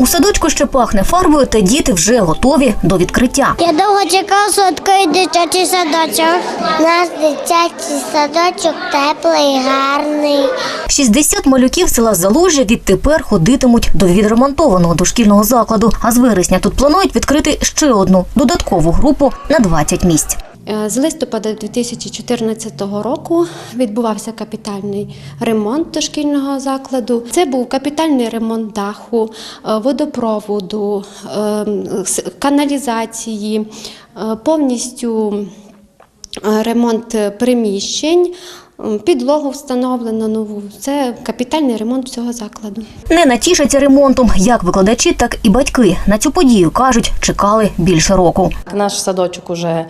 У садочку ще пахне фарбою, та діти вже готові до відкриття. Я довго чекав, що відкриють дитячий садочок. У нас дитячий садочок теплий, гарний. 60 малюків села Заложжя відтепер ходитимуть до відремонтованого дошкільного закладу. А з вересня тут планують відкрити ще одну додаткову групу на 20 місць. Е, З листопада 2014 року відбувався капітальний ремонт дошкільного закладу. Це був капітальний ремонт даху, е, водопроводу, е, каналізації, повністю ремонт приміщень. Підлогу встановлено нову. Це капітальний ремонт всього закладу. Не натішаться ремонтом як викладачі, так і батьки. На цю подію кажуть, чекали більше року. Наш садочок уже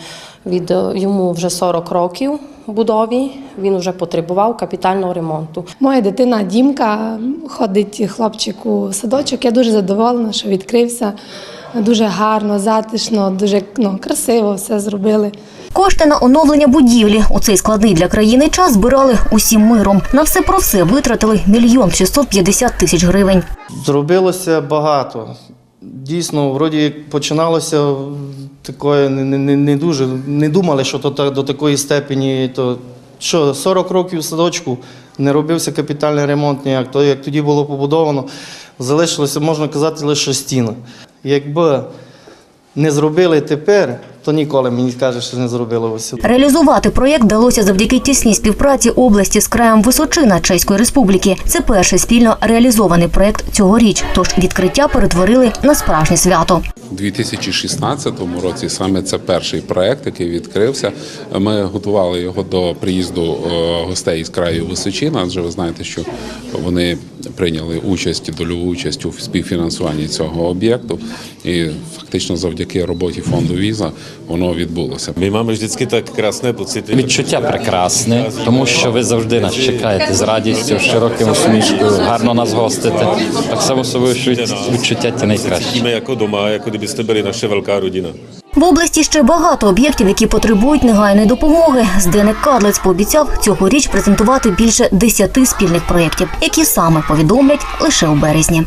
від йому вже 40 років будові. Він вже потребував капітального ремонту. Моя дитина Дімка ходить хлопчик у садочок. Я дуже задоволена, що відкрився. Дуже гарно, затишно, дуже ну, красиво все зробили. Кошти на оновлення будівлі у цей складний для країни час збирали усім миром. На все про все витратили мільйон 650 тисяч гривень. Зробилося багато. Дійсно, вроді починалося такое не, не, не дуже. Не думали, що то так- до такої степені. То що 40 років в садочку не робився капітальний ремонт ніяк. То як тоді було побудовано, залишилося, можна казати, лише стіна. Якби не зробили тепер, то ніколи мені каже, що не зробили ось. Реалізувати проєкт вдалося завдяки тісній співпраці області з краєм Височина Чеської Республіки. Це перший спільно реалізований проєкт цьогоріч. Тож відкриття перетворили на справжнє свято. У 2016 році саме це перший проект, який відкрився. Ми готували його до приїзду е, гостей із краю Височина, адже ви знаєте, що вони прийняли участь, дольову участь у співфінансуванні цього об'єкту. І фактично завдяки роботі фонду Віза воно відбулося. Máme vždycky tak krásné pocity. Відчуття прекрасне, тому що ви завжди нас чекаєте з радістю, широким усмішкою, гарно нас гостите. Так само собою, що відчуття ті найкраще. Cítíme jako doma, jako kdybyste byli naše велика родина. В області ще багато об'єктів, які потребують негайної допомоги. Зденик Карлець пообіцяв цьогоріч презентувати більше десяти спільних проєктів, які саме повідомлять лише у березні.